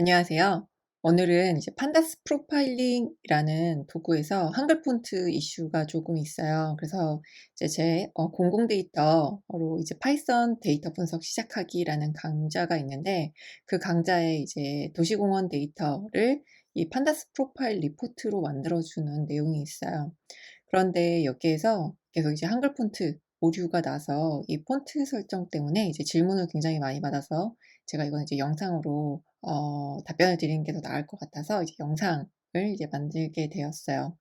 안녕하세요. 오늘은 이제 판다스 프로파일링이라는 도구에서 한글 폰트 이슈가 조금 있어요. 그래서 이제 제 어, 공공 데이터로 이제 파이썬 데이터 분석 시작하기라는 강좌가 있는데 그 강좌에 이제 도시공원 데이터를 이 판다스 프로파일 리포트로 만들어주는 내용이 있어요. 그런데 여기에서 계속 이제 한글 폰트 오류가 나서 이 폰트 설정 때문에 이제 질문을 굉장히 많이 받아서 제가 이건 이제 영상으로 어, 답변을 드리는 게 더 나을 것 같아서 이제 영상을 이제 만들게 되었어요.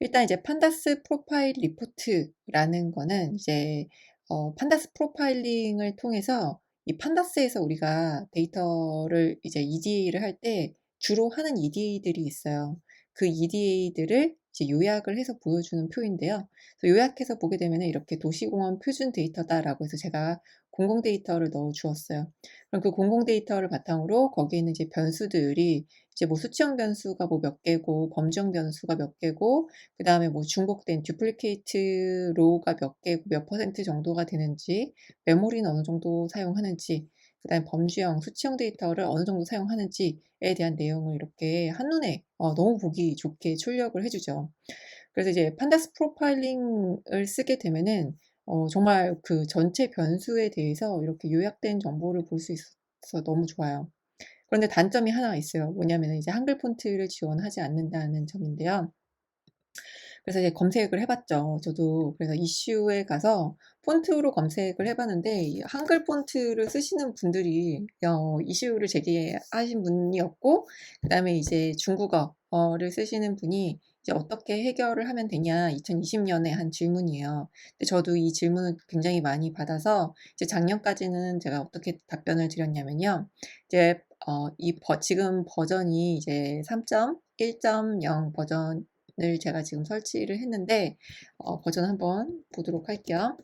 일단 이제 판다스 프로파일 리포트라는 거는 이제 어, 판다스 프로파일링을 통해서 이 판다스에서 우리가 데이터를 이제 EDA를 할 때 주로 하는 EDA들이 있어요. 그 EDA들을 이제 요약을 해서 보여주는 표인데요. 요약해서 보게 되면 이렇게 도시공원 표준 데이터다라고 해서 제가 공공 데이터를 넣어 주었어요. 그럼 그 공공 데이터를 바탕으로 거기에 있는 이제 변수들이 이제 뭐 수치형 변수가 뭐 몇 개고 범주형 변수가 몇 개고 그 다음에 뭐 중복된 듀플리케이트 로우가 몇 개고 몇 퍼센트 정도가 되는지 메모리는 어느 정도 사용하는지 그 다음에 범주형 수치형 데이터를 어느 정도 사용하는지에 대한 내용을 이렇게 한눈에 어, 너무 보기 좋게 출력을 해주죠. 그래서 이제 판다스 프로파일링을 쓰게 되면은 어, 정말 그 전체 변수에 대해서 이렇게 요약된 정보를 볼 수 있어서 너무 좋아요. 그런데 단점이 하나 있어요. 뭐냐면 이제 한글 폰트를 지원하지 않는다는 점인데요. 그래서 이제 검색을 해봤죠. 저도 그래서 이슈에 가서 폰트로 검색을 해봤는데 한글 폰트를 쓰시는 분들이 어, 이슈를 제기하신 분이었고 그 다음에 이제 중국어를 쓰시는 분이 이제 어떻게 해결을 하면 되냐 2020년에 한 질문이에요. 근데 저도 이 질문을 굉장히 많이 받아서 이제 작년까지는 제가 어떻게 답변을 드렸냐면요. 이제 어, 이 버, 지금 버전이 이제 3.1.0 버전 을 제가 지금 설치를 했는데 어, 버전 한번 보도록 할게요.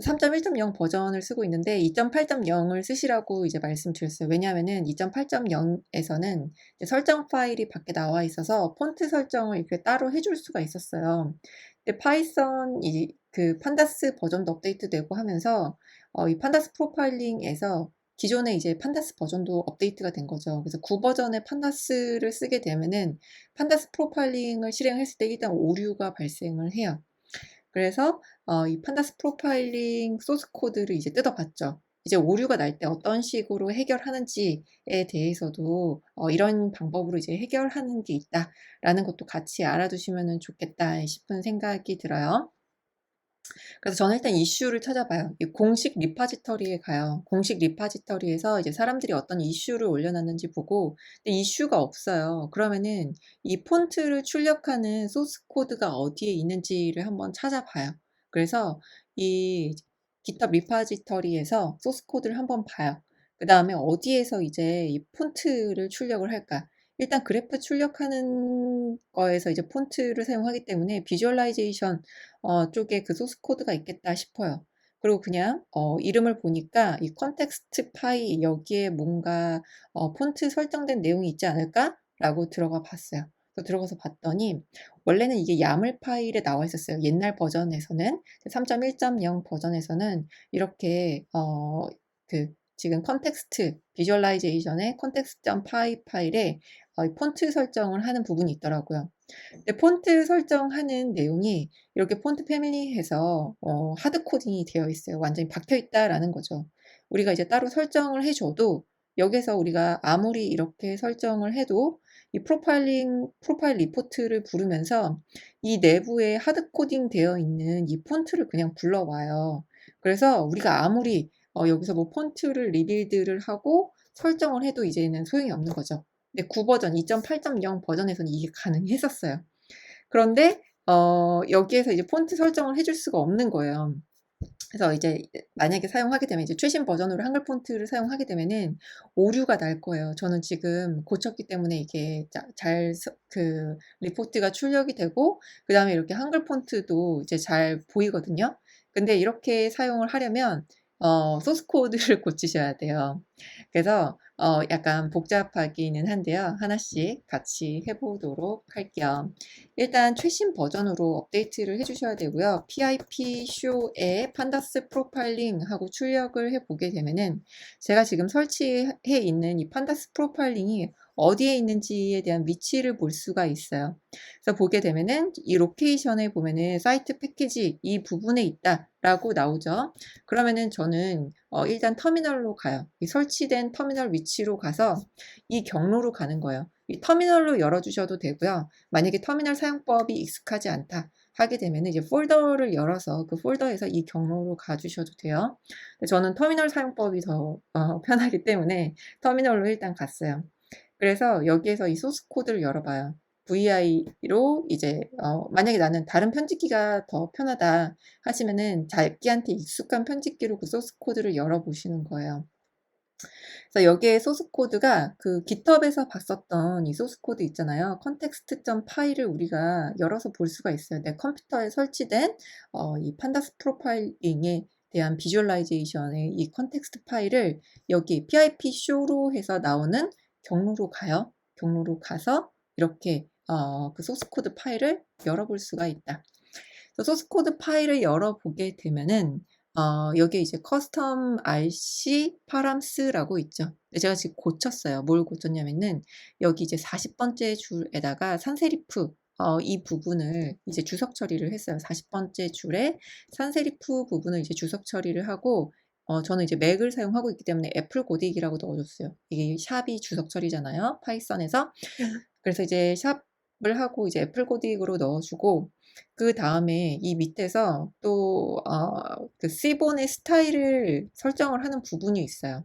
3.1.0 버전을 쓰고 있는데 2.8.0을 쓰시라고 이제 말씀드렸어요. 왜냐하면은 2.8.0에서는 설정 파일이 밖에 나와 있어서 폰트 설정을 이렇게 따로 해줄 수가 있었어요. 근데 파이썬 이그 판다스 버전도 업데이트되고 하면서 어, 이 판다스 프로파일링에서 기존에 이제 판다스 버전도 업데이트가 된 거죠. 그래서 9버전의 판다스를 쓰게 되면은 판다스 프로파일링을 실행했을 때 일단 오류가 발생을 해요. 그래서 어, 이 판다스 프로파일링 소스 코드를 이제 뜯어봤죠. 이제 오류가 날 때 어떤 식으로 해결하는지에 대해서도 어, 이런 방법으로 이제 해결하는 게 있다라는 것도 같이 알아두시면 좋겠다 싶은 생각이 들어요. 그래서 저는 일단 이슈를 찾아봐요. 이 공식 리파지터리에 가요. 공식 리파지터리에서 이제 사람들이 어떤 이슈를 올려놨는지 보고 근데 이슈가 없어요. 그러면은 이 폰트를 출력하는 소스 코드가 어디에 있는지를 한번 찾아봐요. 그래서 이 GitHub 리파지터리에서 소스 코드를 한번 봐요. 그 다음에 어디에서 이제 이 폰트를 출력을 할까? 일단 그래프 출력하는 거에서 이제 폰트를 사용하기 때문에 비주얼라이제이션 어, 쪽에 그 소스 코드가 있겠다 싶어요. 그리고 그냥 어, 이름을 보니까 이 컨텍스트 파이 여기에 뭔가 어, 폰트 설정된 내용이 있지 않을까? 라고 들어가 봤어요. 그래서 들어가서 봤더니 원래는 이게 야물 파일에 나와 있었어요. 옛날 버전에서는 3.1.0 버전에서는 이렇게 어, 그 지금 컨텍스트 비주얼라이제이션의 컨텍스트.py 파일에 어, 폰트 설정을 하는 부분이 있더라고요. 근데 폰트 설정하는 내용이 이렇게 폰트 패밀리에서 어, 하드 코딩이 되어 있어요. 완전히 박혀 있다라는 거죠. 우리가 이제 따로 설정을 해줘도 여기서 우리가 아무리 이렇게 설정을 해도 이 프로파일링, 프로파일 리포트를 부르면서 이 내부에 하드 코딩 되어 있는 이 폰트를 그냥 불러와요. 그래서 우리가 아무리 어, 여기서 뭐 폰트를 리빌드를 하고 설정을 해도 이제는 소용이 없는 거죠. 근데 9버전, 2.8.0 버전에서는 이게 가능했었어요. 그런데 어, 여기에서 이제 폰트 설정을 해줄 수가 없는 거예요. 그래서 이제 만약에 사용하게 되면 이제 최신 버전으로 한글 폰트를 사용하게 되면은 오류가 날 거예요. 저는 지금 고쳤기 때문에 이게 잘 그 리포트가 출력이 되고 그 다음에 이렇게 한글 폰트도 이제 잘 보이거든요. 근데 이렇게 사용을 하려면 어, 소스 코드를 고치셔야 돼요. 그래서 어 약간 복잡하기는 한데요. 하나씩 같이 해 보도록 할게요. 일단 최신 버전으로 업데이트를 해 주셔야 되고요. PIP 쇼에 판다스 프로파일링 하고 출력을 해 보게 되면은 제가 지금 설치해 있는 이 판다스 프로파일링이 어디에 있는지에 대한 위치를 볼 수가 있어요. 그래서 보게 되면은 이 로케이션에 보면은 사이트 패키지 이 부분에 있다라고 나오죠. 그러면은 저는 어 일단 터미널로 가요. 이 설치된 터미널 위치로 가서 이 경로로 가는 거예요. 이 터미널로 열어 주셔도 되고요. 만약에 터미널 사용법이 익숙하지 않다 하게 되면은 이제 폴더를 열어서 그 폴더에서 이 경로로 가 주셔도 돼요. 저는 터미널 사용법이 더 어 편하기 때문에 터미널로 일단 갔어요. 그래서 여기에서 이 소스 코드를 열어봐요. VI로 이제 어 만약에 나는 다른 편집기가 더 편하다 하시면은 자기한테 익숙한 편집기로 그 소스 코드를 열어보시는 거예요. 그래서 여기에 소스 코드가 그 GitHub에서 봤었던 이 소스 코드 있잖아요. context 파일을 우리가 열어서 볼 수가 있어요. 내 컴퓨터에 설치된 어 이 판다스 프로파일링에 대한 비주얼라이제이션의 이 컨텍스트 파일을 여기 PIP 쇼로 해서 나오는 경로로 가요. 경로로 가서 이렇게 어 그 소스 코드 파일을 열어볼 수가 있다. 소스 코드 파일을 열어보게 되면은 어 여기에 이제 커스텀 RC params.라고 있죠. 제가 지금 고쳤어요. 뭘 고쳤냐면은 여기 이제 40 번째 줄에다가 산세리프 어 이 부분을 이제 주석 처리를 했어요. 40 번째 줄에 산세리프 부분을 이제 주석 처리를 하고 어 저는 이제 맥을 사용하고 있기 때문에 애플 고딕이라고 넣어 줬어요. 이게 샵이 주석 처리잖아요, 파이썬에서. 그래서 이제 샵을 하고 이제 애플 고딕으로 넣어 주고 그 다음에 이 밑에서 또어그 시본의 스타일을 설정을 하는 부분이 있어요.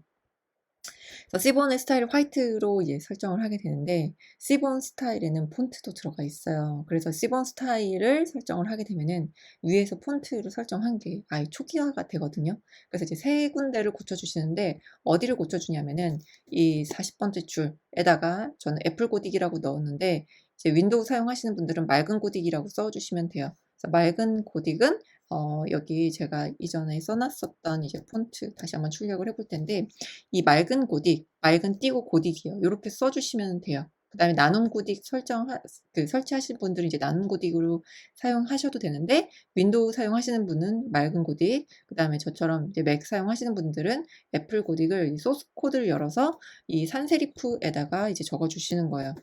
그래서 시본의 스타일을 화이트로 이제 설정을 하게 되는데 시본 스타일에는 폰트도 들어가 있어요. 그래서 시본 스타일을 설정을 하게 되면은 위에서 폰트를 설정한 게 아예 초기화가 되거든요. 그래서 이제 세 군데를 고쳐 주시는데 어디를 고쳐 주냐면은 이 40 번째 줄에다가 저는 애플 고딕이라고 넣었는데 이제 윈도우 사용하시는 분들은 맑은 고딕이라고 써 주시면 돼요. 그래서 맑은 고딕은 어 여기 제가 이전에 써 놨었던 이제 폰트 다시 한번 출력을 해볼 텐데 이 맑은 고딕, 맑은 띄고 고딕이요. 요렇게 써 주시면 돼요. 그 다음에 나눔 고딕 설정하 그 설치하신 분들은 이제 나눔 고딕으로 사용하셔도 되는데 윈도우 사용하시는 분은 맑은 고딕, 그 다음에 저처럼 이제 맥 사용하시는 분들은 애플 고딕을 이 소스 코드를 열어서 이 산세리프에다가 이제 적어 주시는 거예요.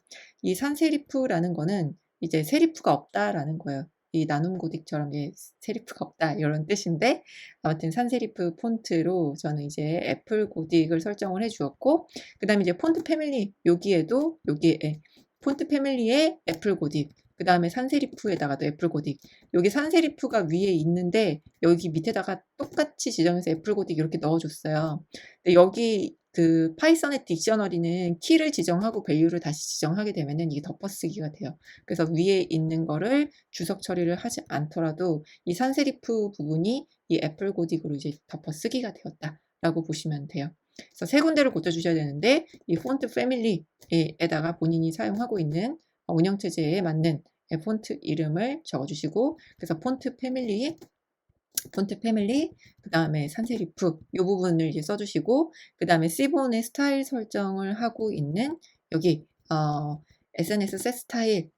이 산세리프라는 거는 이제 세리프가 없다라는 거예요. 이 나눔 고딕처럼 이제 세리프가 없다 요런 뜻인데 아무튼 산세리프 폰트로 저는 이제 애플 고딕을 설정을 해 주었고 그 다음에 이제 폰트 패밀리 여기에도 여기에 폰트 패밀리에 애플 고딕 그 다음에 산세리프에다가도 애플 고딕 여기 산세리프가 위에 있는데 여기 밑에다가 똑같이 지정해서 애플 고딕 이렇게 넣어 줬어요. 근데 여기 그 파이썬의 딕셔너리는 키를 지정하고 밸류를 다시 지정하게 되면은 이게 덮어쓰기가 돼요. 그래서 위에 있는 거를 주석 처리를 하지 않더라도 이 산세리프 부분이 이 애플 고딕으로 이제 덮어쓰기가 되었다라고 보시면 돼요. 그래서 세 군데를 고쳐 주셔야 되는데 이 폰트 패밀리에다가 본인이 사용하고 있는 어 운영 체제에 맞는 예 폰트 이름을 적어 주시고 그래서 폰트 패밀리 폰트 패밀리 그 다음에 산세리프 요 부분을 이제 써 주시고 그 다음에 시본의 스타일 설정을 하고 있는 여기 어 SNS 셋 스타일의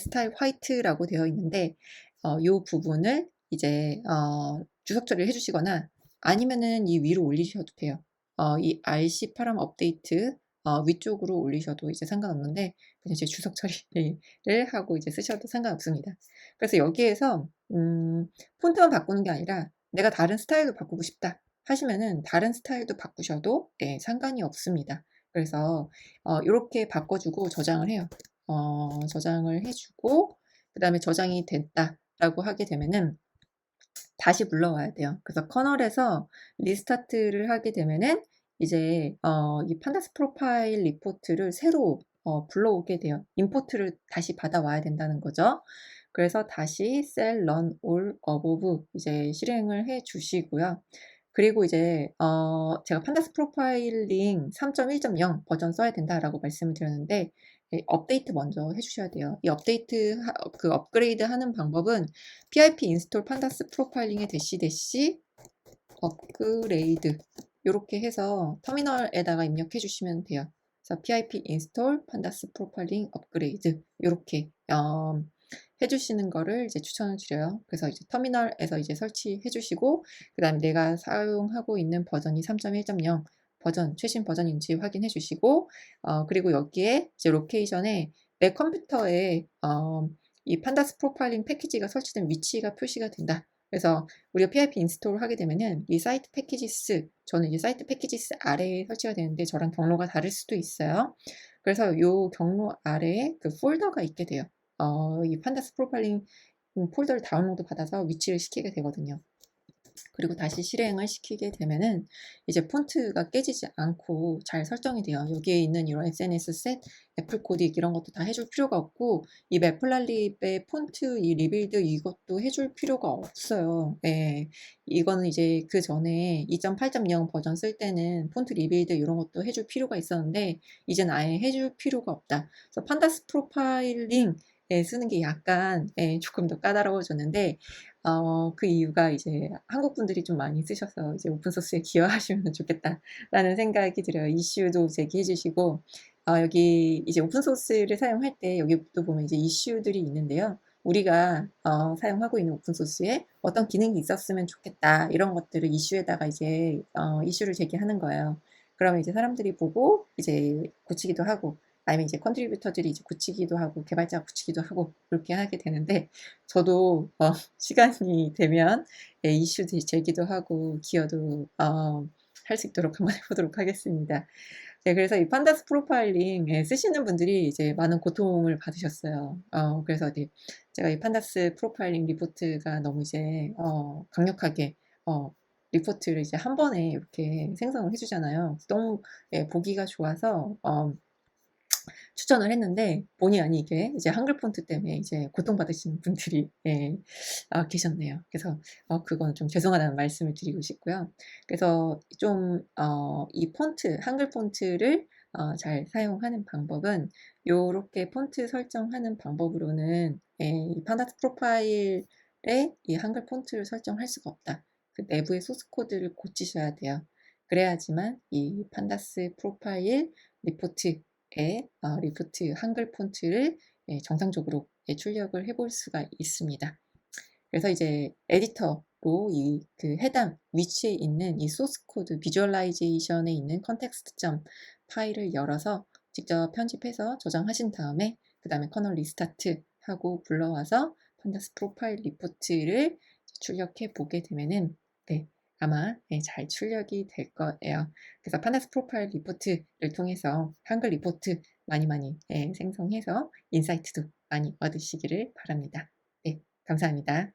스타일 화이트라고 되어 있는데 어요 부분을 이제 어 주석 처리를 해 주시거나 아니면은 이 위로 올리셔도 돼요. 어 이 RC 파람 업데이트 어 위쪽으로 올리셔도 이제 상관없는데 그냥 이제 주석 처리를 하고 이제 쓰셔도 상관없습니다. 그래서 여기에서 음 폰트만 바꾸는 게 아니라 '내가 다른 스타일도 바꾸고 싶다.' 하시면은 다른 스타일도 바꾸셔도 예 상관이 없습니다. 그래서 어 요렇게 바꿔 주고 저장을 해요. 어 저장을 해 주고 그 다음에 '저장이 됐다.'라고 하게 되면은 다시 불러와야 돼요. 그래서 커널에서 리스타트를 하게 되면은 이제 어 이 판다스 프로파일 리포트를 새로 어 불러오게 돼요. 임포트를 다시 받아와야 된다는 거죠. 그래서 다시 cell run all above 이제 실행을 해 주시고요. 그리고 이제 어 제가 판다스 프로파일링 3.1.0 버전 써야 된다라고 말씀을 드렸는데 예 업데이트 먼저 해 주셔야 돼요. 이 업데이트 하그 업그레이드 하는 방법은 pip install pandas profiling의 대시 대시 업그레이드 요렇게 해서 터미널에다가 입력해 주시면 돼요. 그래서 pip install pandas profiling upgrade 요렇게 어, 해 주시는 거를 이제 추천을 드려요. 그래서 이제 터미널에서 이제 설치해 주시고 그 다음에 내가 사용하고 있는 버전이 3.1.0 버전 최신 버전인지 확인해 주시고 어, 그리고 여기에 이제 로케이션에 내 컴퓨터에 어, 이 판다스 프로파일링 패키지가 설치된 위치가 표시가 된다. 그래서 우리가 PIP 인스톨을 하게 되면은 이 사이트 패키지스 저는 이제 사이트 패키지스 아래에 설치가 되는데 저랑 경로가 다를 수도 있어요. 그래서 요 경로 아래에 그 폴더가 있게 돼요. 어, 이 판다스 프로파일링 폴더를 다운로드 받아서 위치를 시키게 되거든요. 그리고 다시 실행을 시키게 되면은 이제 폰트가 깨지지 않고 잘 설정이 돼요. 여기에 있는 이런 SNS 셋, 애플 코딕 이런 것도 다 해줄 필요가 없고 이 매플랄립의 폰트 이 리빌드 이것도 해줄 필요가 없어요. 네. 이거는 이제 그 전에 2.8.0 버전 쓸 때는 폰트 리빌드 이런 것도 해줄 필요가 있었는데 이제는 아예 해줄 필요가 없다. 그래서 판다스 프로파일링 예, 쓰는 게 약간 예, 조금 더 까다로워졌는데 어, 그 이유가 이제 한국 분들이 좀 많이 쓰셔서 이제 오픈소스에 기여하시면 좋겠다라는 생각이 들어요. 이슈도 제기해 주시고 어, 여기 이제 오픈소스를 사용할 때 여기도 보면 이제 이슈들이 있는데요. 우리가 어, 사용하고 있는 오픈소스에 어떤 기능이 있었으면 좋겠다 이런 것들을 이슈에다가 이제 어, 이슈를 제기하는 거예요. 그러면 이제 사람들이 보고 이제 고치기도 하고 아니면 이제 컨트리뷰터들이 이제 고치기도 하고 개발자가 고치기도 하고 그렇게 하게 되는데 저도 어, 시간이 되면 예, 이슈도 제기도 하고 기여도 어, 할 수 있도록 한번 해보도록 하겠습니다. 네, 그래서 이 판다스 프로파일링 예, 쓰시는 분들이 이제 많은 고통을 받으셨어요. 어, 그래서 네, 제가 이 판다스 프로파일링 리포트가 너무 이제 어, 강력하게 어, 리포트를 이제 한 번에 이렇게 생성을 해주잖아요. 너무 예, 보기가 좋아서 어, 추천을 했는데 본의 아니게 이제 한글 폰트 때문에 이제 고통받으시는 분들이 예, 아, 계셨네요. 그래서 어, 그건 좀 죄송하다는 말씀을 드리고 싶고요. 그래서 좀 어, 이 폰트 한글 폰트를 어, 잘 사용하는 방법은 요렇게 폰트 설정하는 방법으로는 예, 이 판다스 프로파일에 이 한글 폰트를 설정할 수가 없다. 그 내부의 소스 코드를 고치셔야 돼요. 그래야지만 이 판다스 프로파일 리포트 리프트 한글 폰트를 예, 정상적으로 예, 출력을 해볼 수가 있습니다. 그래서 이제 에디터로 이 그 해당 위치에 있는 이 소스 코드 비주얼라이제이션에 있는 컨텍스트.점 파일을 열어서 직접 편집해서 저장하신 다음에 그 다음에 커널 리스타트 하고 불러와서 판다스 프로파일 리포트를 출력해 보게 되면은 네, 아마 네, 잘 출력이 될 거예요. 그래서 파나스 프로파일 리포트를 통해서 한글 리포트 많이 많이 네, 생성해서 인사이트도 많이 얻으시기를 바랍니다. 네, 감사합니다.